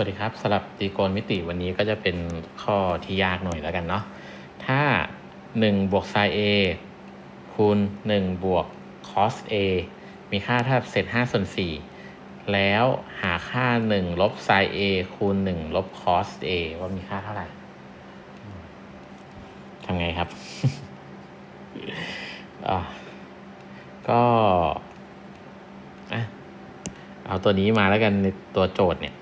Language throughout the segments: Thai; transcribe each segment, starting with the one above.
วัสดีครับสำหรับตรีโกณมิติวันนี้ก็จะเป็นข้อที่ยากหน่อยแล้วกันเนาะถ้า1บวกไซน์ a คูณ1บวก cos a มีค่าเท่ากับเศษ5ส่วน4แล้วหาค่า 1 ลบไซน์ a คูณ 1 ลบ cos a ว่ามีค่าเท่าไหร่ทำไงครับก็เอาตัวนี้มาแล้วกันในตัวโจทย์เนี่ย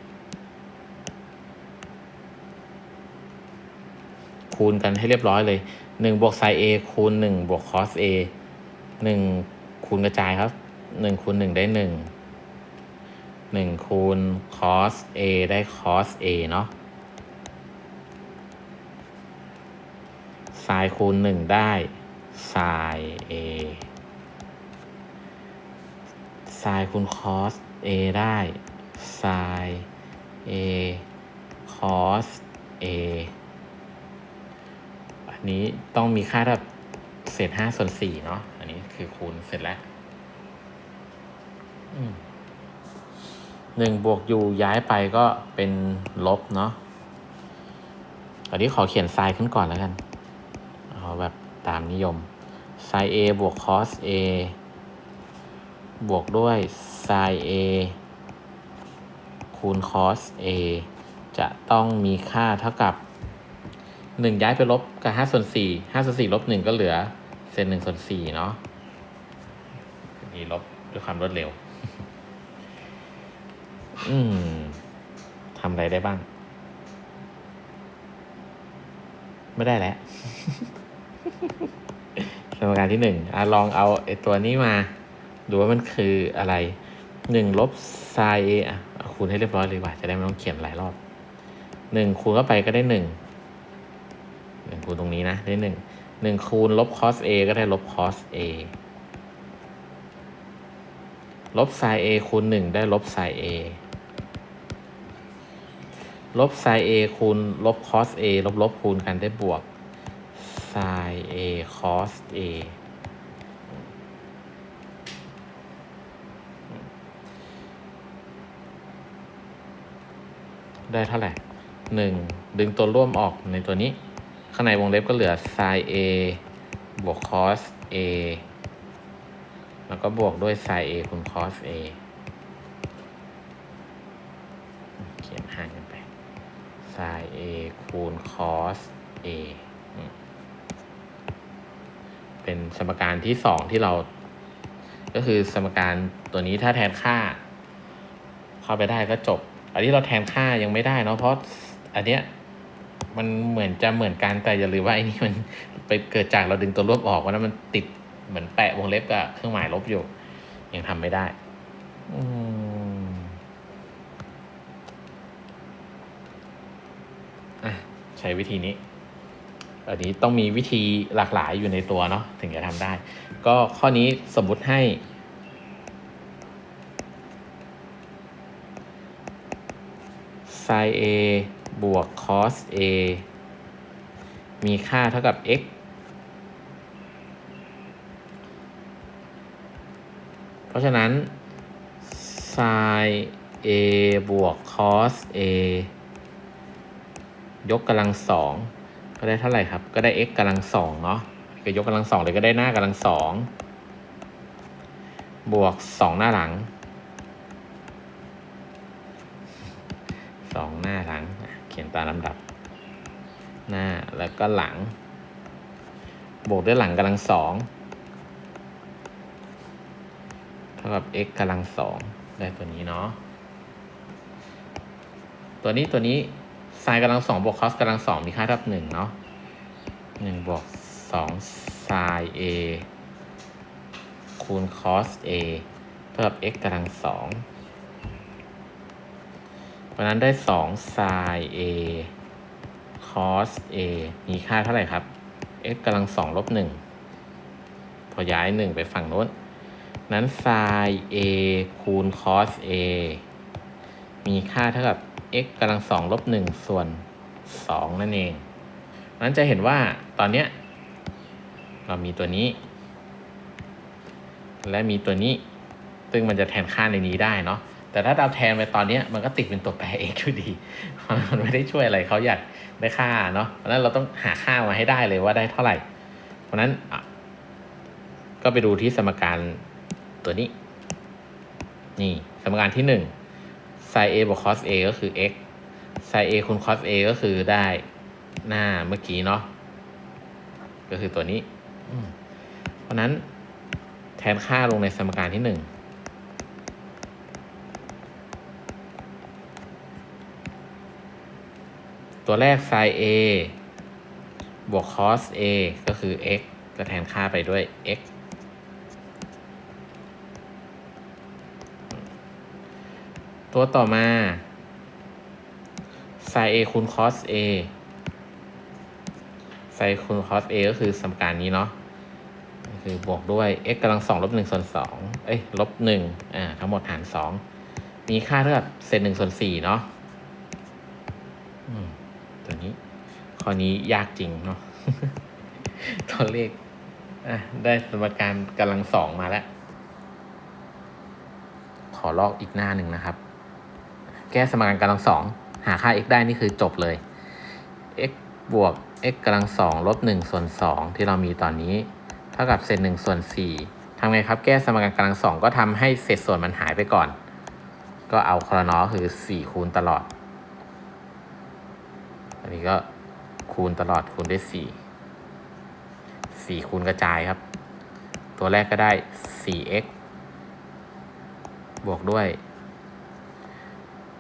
คูณกันให้เรียบร้อยเลยหนึ่งบวกไซน์ a คูณหนึ่งบวก cos a หนึ่งคูณกระจายครับหนึ่งคูณหนึ่งได้หนึ่งหนึ่งคูณ cos a ได้ cos a เนาะไซน์คูณหนึ่งได้ไซน์ a ไซน์คูณ cos a ได้ไซน์ a cos a อั นี้ต้องมีค่าแบบเศษห้าส่วนสี่เนาะอันนี้คือคูณเสร็จแล้วหนึ่งบวกยูย้ายไปก็เป็นลบเนาะตอนนี้ขอเขียนไซน์ขึ้นก่อนแล้วกัน เอาแบบตามนิยมไซน์ a บวก cos a บวกด้วยไซน์ a คูณ cos a จะต้องมีค่าเท่ากับ หนึ่งย้ายไปลบกับห้าส่วนสี่ห้าส่วนสี่ลบหนึ่งก็เหลือ เศษหนึ่งส่วนสี่เนาะนี่ลบด้วยความรวดเร็ว อืมทำอะไรได้บ้าง ไม่ได้แล้วสมการที่หนึ่งอลองเอาไอตัวนี้มา ดูว่ามันคืออะไรหนึ่งลบไซเออะคูณให้เรียบร้อยเลยว่ะจะได้ไม่ต้องเขียนหลายรอบหนึ่งคูณเข้าไปก็ได้หนึ่ง หนึ่งคูณตรงนี้นะได้หนึ่งหนึ่งคูณลบ cos a ก็ได้ลบ cos a ลบ sin a คูณหนึ่งได้ลบ sin a ลบ sin a คูณลบ cos a ลบลบคูณกันได้บวก sin a cos a ได้เท่าไหร่หนึ่งดึงตัวร่วมออกในตัวนี้ ข้างในวงเล็บก็เหลือ sin a บวก cos a แล้วก็บวกด้วย sin a คูณ cos a เขียนห่างกันไป sin a คูณ cos a เป็นสมการที่สองที่เรา ก็คือสมการตัวนี้ถ้าแทนค่า เข้าไปได้ก็จบ อันนี้เราแทนค่ายังไม่ได้เนาะเพราะอันเนี้ย มันเหมือนจะเหมือนกันแต่อย่าลืมว่าไอ้นี่มันไปเกิดจากเราดึงตัวลบออกว่านั้นมันติดเหมือนแปะวงเล็บกับเครื่องหมายลบอยู่ ยังทำไม่ได้อืมอะใช้วิธีนี้อันนี้ต้องมีวิธีหลากหลายอยู่ในตัวเนาะถึงจะทำได้ ก็ข้อนี้สมมุติให้ sin a บวก cos a มีค่าเท่ากับ x เพราะฉะนั้น sin a บวก cos a ยกกำลังสองก็ได้เท่าไหร่ครับ ก็ได้ x กำลังสองเนาะก็ยกกำลังสองเลยก็ได้หน้ากำลังสองบวกสองหน้าหลังสองหน้าหลัง ขียนตามลำดับ หน้าแล้วก็หลัง บวกด้วยหลังกำลังสองเท่ากับ x กำลังสองได้ตัวนี้เนาะตัวนี้ตัวนี้ไซน์กำลังสองบวกคอสกำลังสองมีค่าเท่ากับหนึ่งเนาะหนึ่งบวกสองไซน์ a คูณ cos a เท่ากับ x กำลังสอง เพราะนั้นได้สอง sin a cos a มีค่าเท่าไหร่ครับ x กำลังสองลบหนึ่งพอย้ายหนึ่งไปฝั่งโน้น นั้น sin a คูณ cos a มีค่าเท่ากับ x กำลังสองลบหนึ่งส่วนสองนั่นเองนั้นจะเห็นว่าตอนเนี้ยเรามีตัวนี้ และมีตัวนี้ ซึ่งมันจะแทนค่าในนี้ได้เนาะ แต่ถ้าเราแทนไปตอนเนี้ยมันก็ติดเป็นตัวแปร x อยู่ดีมันไม่ได้ช่วยอะไรเขาอยากได้ค่าเนาะเพราะฉะนั้นเราต้องหาค่ามาให้ได้เลยว่าได้เท่าไหร่ เพราะฉะนั้นอะก็ไปดูที่สมการตัวนี้ นี่สมการที่หนึ่ง sin a บวก cos a ก็คือ x sin a คูณ cos a ก็คือได้หน้าเมื่อกี้เนาะก็คือตัวนี้อืมเพราะฉะนั้นแทนค่าลงในสมการที่หนึ่ง ตัวแรก sin a บวก cos a ก็คือ x ก็แทนค่าไปด้วย x ตัวต่อมา sin a คูณ cos a sin คูณ cos a ก็คือสมการนี้เนาะก็คือบวกด้วย x กำลังสองลบหนึ่งส่วนสองเอ้ยลบหนึ่งอ่าทั้งหมดหารสองมีค่าเท่ากับเศษหนึ่งส่วนสี่เนาะ อืม ตัวนี้ ข้อนี้ยากจริงเนาะตัวเลขอะได้สมการกำลังสองมาแล้ว ขอลอกอีกหน้าหนึ่งนะครับ แก้สมการกำลังสองหาค่า x ได้นี่คือจบเลย x บวก x กำลังสองลบหนึ่งส่วนสองที่เรามีตอนนี้ เท่ากับเศษหนึ่งส่วนสี่ทำไงครับ แก้สมการกำลังสองก็ทำให้เศษส่วนมันหายไปก่อน ก็เอาคอนอคือสี่คูณตลอด อันนี้ก็คูณตลอดคูณด้วยสี่สี่คูณกระจายครับ ตัวแรกก็ได้ 4x บวกด้วย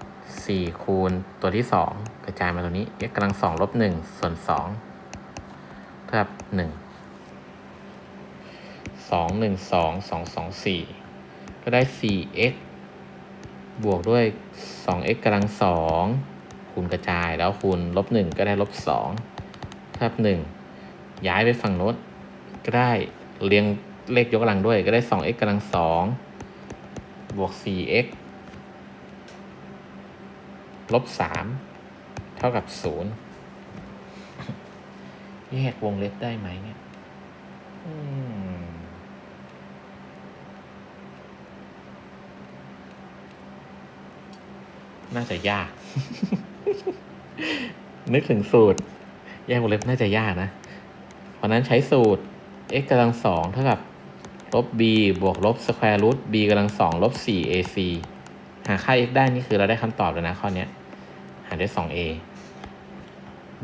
4 คูณตัวที่ 2 กระจายมาตัวนี้ x กำลัง2ลบ1ส่วน2เท่ากับ1 2 1 2 2 2 4 ก็ได้ 4x บวกด้วย 2x กำลัง2 คูณกระจายแล้วคูณลบ1ก็ได้ลบ2เท่ากับ1ย้ายไปฝั่งโน้นก็ได้เรียงเลขยกกำลังด้วยก็ได้ 2x กำลัง2บวก 4x ลบสามเท่ากับศูนย์แยกวงเล็บได้ไหมเนี่ย อืม น่าจะยาก นึกถึงสูตร แยกวงเล็บน่าจะยากนะ เพราะนั้นใช้สูตร x กำลังสองเท่ากับลบ b บวกลบสแควร์รูท b กำลังสองลบสี่ ac หาค่า x ได้นี่คือเราได้คำตอบแล้วนะข้อนี้หารด้วย 2a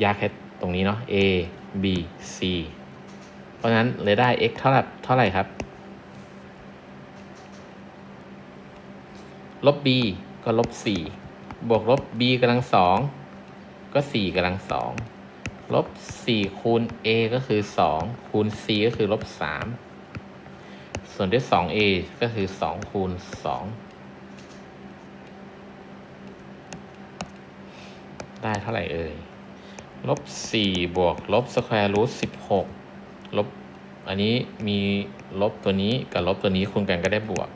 ยากแค่ตรงนี้เนาะ a b c เพราะฉะนั้นเลยได้ x เท่ากับเท่าไหร่ครับ ลบ b ก็ลบ 4 บวกลบ b กำลังสองก็ 4กำลังสองลบ 4 คูณ a ก็คือ 2 คูณ c ก็คือลบ 3 ส่วนด้วย 2a ก็คือ 2 คูณ 2 ได้เท่าไหร่เอ่ย ลบสี่บวก ลบสแควร์รูทสิบหกลบ อันนี้มีลบตัวนี้กับลบตัวนี้คูณกันก็ได้บวก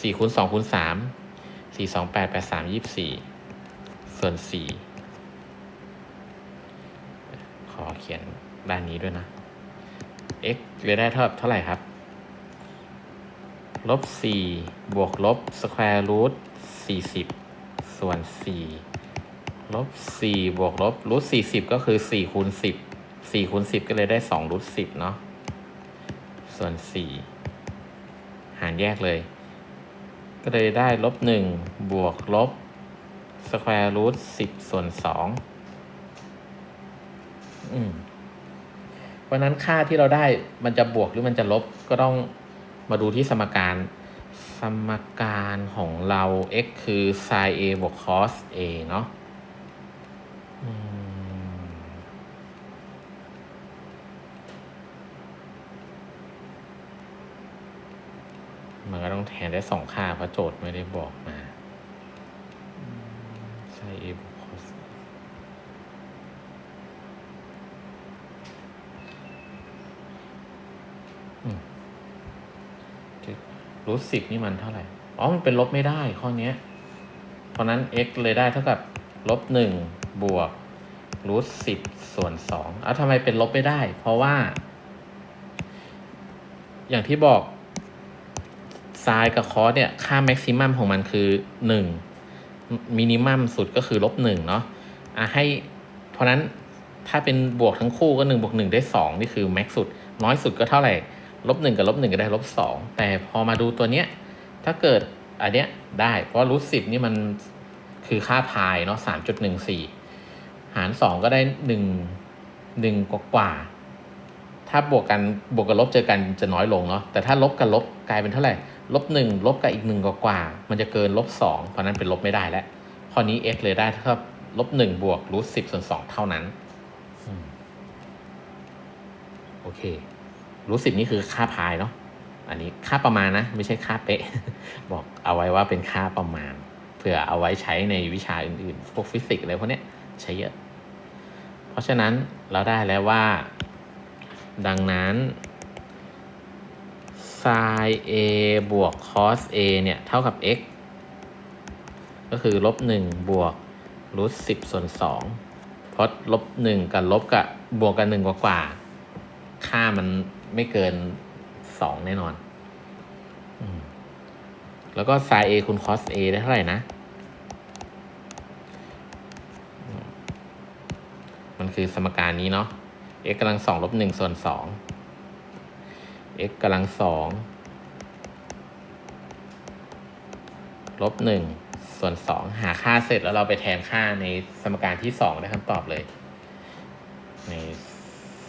สี่คูณสองคูณสาม สี่สองแปดแปดสามยี่สิบสี่ส่วนสี่ขอเขียนด้านนี้ด้วยนะ x เลยได้เท่าเท่าไหร่ครับ ลบสี่บวกลบสแควร์รูทสี่สิบส่วนสี่ลบสี่บวกลบรูทสี่สิบก็คือสี่คูณสิบสี่คูณสิบก็เลยได้สองรูทสิบเนาะส่วนสี่หารแยกเลย ก็เลยได้ลบหนึ่งบวกลบสแควร์รูทสิบส่วนสองอืมเพราะฉะนั้นค่าที่เราได้มันจะบวกหรือมันจะลบก็ต้องมาดูที่สมการ สมการของเรา x คือ sin a บวก cos a เนาะอืมมันก็ ต้องแทนได้สองค่าเพราะโจทย์ไม่ได้บอกมา ใช่ a บวก cos รูทสิบนี่มันเท่าไหร่ อ๋อ มันเป็นลบไม่ได้ข้อนี้ เพราะนั้น x เลยได้เท่ากับลบหนึ่งบวกรูทสิบส่วนสองเอาทำไมเป็นลบไม่ได้ เพราะว่า อย่างที่บอก ไซ sin กับ cos เนี่ยค่า maximum ของมันคือ1 minimum สุดก็คือลบ1เนาะอะให้เพราะนั้นถ้าเป็นบวกทั้งคู่ก็1บวก1ได้ 2 นี่คือ max สุด น้อยสุดก็เท่าไหร่ลบ1กับลบ1ก็ได้ลบ2แต่พอมาดูตัวเนี้ยถ้าเกิดอันเนี้ยได้เพราะรูทสิบนี่มันคือค่าพายเนาะสามจุดหนึ่งสี่หารสองก็ได้หนึ่งหนึ่งกว่าๆถ้าบวกกันบวกกับลบเจอกันจะน้อยลงเนาะแต่ถ้าลบกับลบกลายเป็นเท่าไหร่ ลบหนึ่งลบกับอีกหนึ่งกว่าๆมันจะเกินลบสองเพราะนั้นเป็นลบไม่ได้แล้วข้อนี้ x เลยได้เท่ากับลบหนึ่งบวกรูทสิบส่วนสองเท่านั้นอืมโอเครูทสิบนี่คือค่าพายเนาะอันนี้ค่าประมาณนะ ไม่ใช่ค่าเป๊ะ บอกเอาไว้ว่าเป็นค่าประมาณเผื่อเอาไว้ใช้ในวิชาอื่นๆ พวกฟิสิกส์อะไรพวกเนี้ยใช้เยอะ เพราะฉะนั้นเราได้แล้วว่า ดังนั้น sin a บวก cos a เนี่ย เท่ากับ x ก็คือลบหนึ่งบวกรูทสิบส่วนสองเพราะลบหนึ่งกับลบกับบวกกันหนึ่งกว่า ค่ามันไม่เกินสองแน่นอนอแล้วก็ sin a คูณ cos a ได้เท่าไหร่นะมมันคือสมการนี้เนาะ x กำลังสองลบหนึ่งส่วนสอง x กำลังสองลบหนึ่งส่วนสองหาค่าเสร็จแล้วเราไปแทนค่าในสมการที่สองได้คำตอบเลย ใน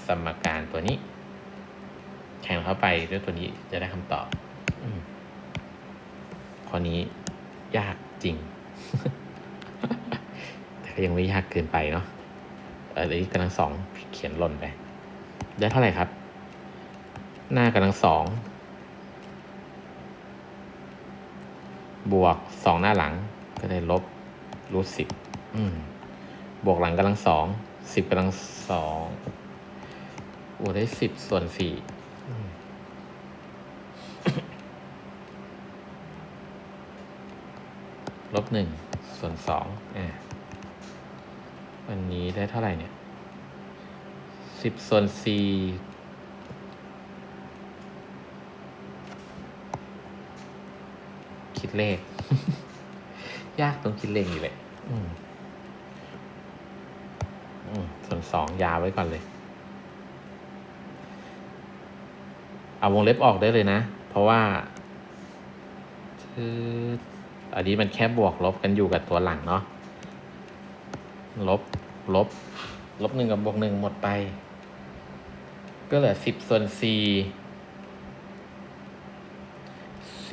สมการตัวนี้ แทนเข้าไปด้วยตัวนี้จะได้คำตอบอข้อนี้ยากจริง แต่ก็ยังไม่ยากเกินไปเนาะเออเดี๋ยวนี้กำลังสองเขียนหล่นไป ได้เท่าไหร่ครับ หน้ากำลังสองบวกสองหน้าหลังก็ได้ลบรูทสิบบวกหลังกำลังสองสิบกำลังสองโอ้ได้สิบส่วนสี่ลบหนึ่งส่วนสองอ่าวันนี้ได้เท่าไหร่เนี่ยสิบส่วนสี่ คิดเลข ยากตรงคิดเลขอยู่เลยส่วนสองยาวไว้ก่อนเลย เอาวงเล็บออกได้เลยนะ เพราะว่าอันนี้มันแค่บวกลบกันอยู่กับตัวหลังเนาะลบ ลบ ลบหนึ่งกับบวกหนึ่งหมดไป ก็เหลือสิบส่วนสี่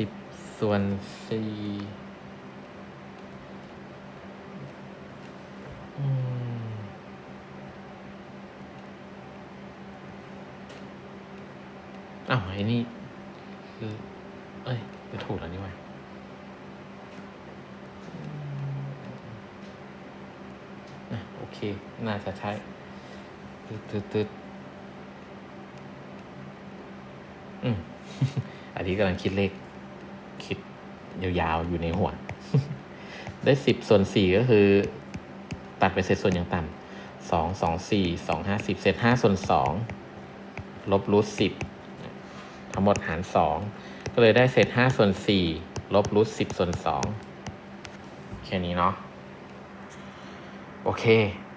บ ส่วนสี่อืมอ้าวไอ้นี่คือเอ้ยจะถูกแล้วนี่หว่าอะโอเค น่าจะใช่ตึ๊ดตึ๊ดตึ๊ดอืมอันนี้กำลังคิดเลข ยาวๆ อยู่ในหัว ได้สิบส่วนสี่ก็คือ ตัดไปเศษส่วนอย่างต่ำสองสองสี่สองห้าสิบเศษห้าส่วนสองลบรูทสิบทั้งหมดหารสองก็เลยได้เศษห้าส่วนสี่ลบรูทสิบส่วนสองแค่นี้เนาะโอเค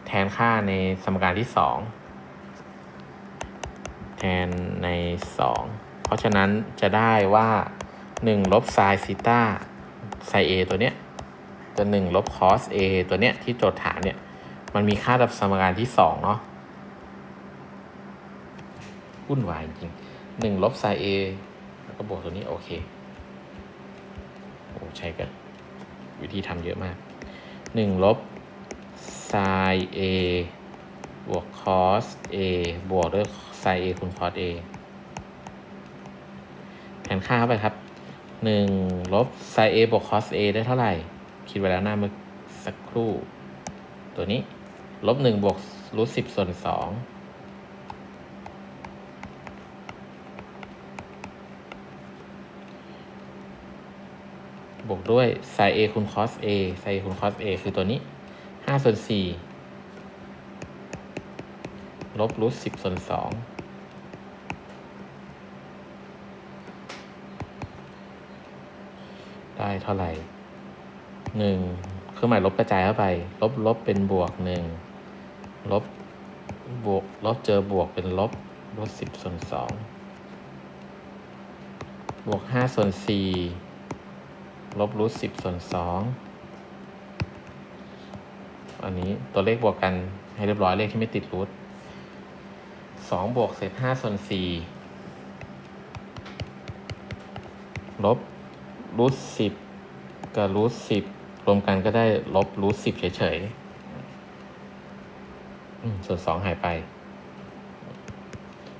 แทนค่าในสมการที่สองแทนในสองเพราะฉะนั้นจะได้ว่า หนึ่งลบไซน์ซีต้าไซเอตัวเนี้ยจะหนึ่งลบคอสเอตัวเนี้ยที่โจทย์ฐานเนี่ย มันมีค่ากับสมการที่สองเนาะวุ่นวายจริงหนึ่งลบไซเอแล้วก็บวกตัวนี้ โอเค โอ้ใช่กัน วิธีทำเยอะมากหนึ่งลบ sin a บวก cos a บวกด้วย sin a คูณ cos a แทนค่าเข้าไปครับ หนึ่งลบ sin a บวก cos a ได้เท่าไหร่ คิดไว้แล้วหน้าเมื่อสักครู่ ตัวนี้ลบหนึ่งบวกรูทสิบส่วนสองบวกด้วย sin a คูณ cos a sin a คูณ cos a คือตัวนี้ห้าส่วนสี่ลบรูทสิบส่วนสอง ได้เท่าไหร่หนึ่งเครื่องหมายลบกระจายเข้าไป ลบลบเป็นบวกหนึ่งลบบวกลบเจอบวกเป็นลบลบสิบส่วนสองบวกห้าส่วนสี่ลบรูทสิบส่วนสองอันนี้ตัวเลขบวกกันให้เรียบร้อยเลขที่ไม่ติดรูทสองบวกเศษห้าส่วนสี่ลบ รูทสิบกับรูทสิบรวมกันก็ได้ลบรูทสิบเฉยๆส่วนสองหายไป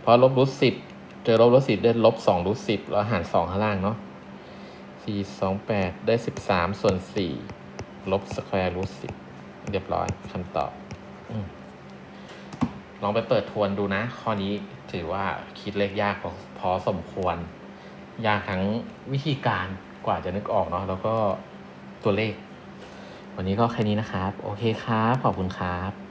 เพราะลบรูทสิบเจอลบรูทสิบได้ลบสองรูทสิบแล้วหารสองข้างล่างเนาะสี่สองแปดได้สิบสามส่วนสี่ลบสแควร์รูทสิบเรียบร้อยคำตอบอลองไปเปิดทวนดูนะ ข้อนี้ถือว่าคิดเลขยากพอสมควร ยากทั้งวิธีการ กว่าจะนึกออกเนาะแล้วก็ตัวเลข วันนี้ก็แค่นี้นะครับ โอเคครับ ขอบคุณครับ